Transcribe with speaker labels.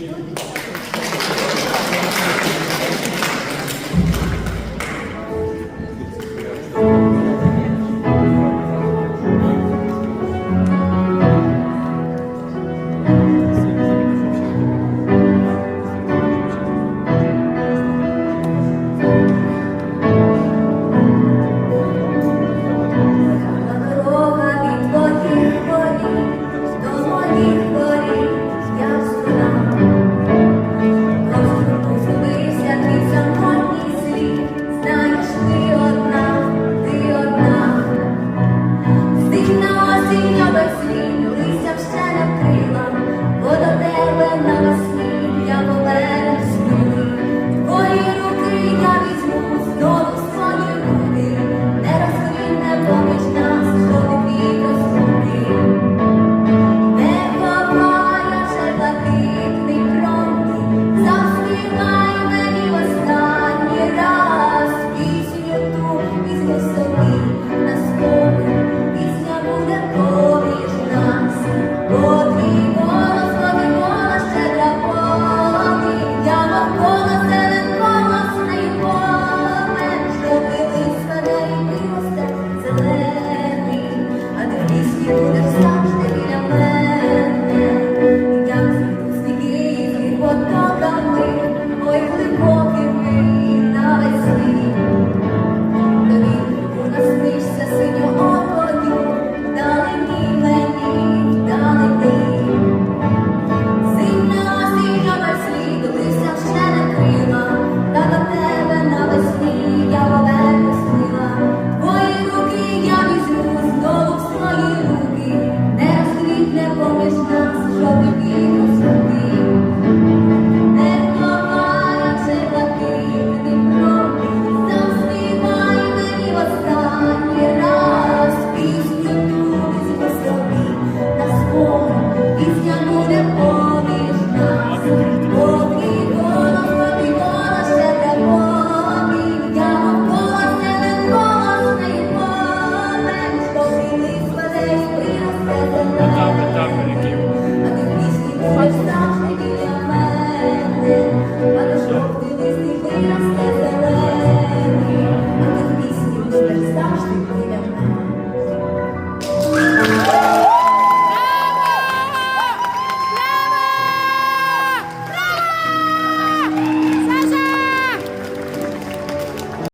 Speaker 1: Thank you. Amen. Ой, глибокий ми навесні. Раз пісню собі на сходах пісня.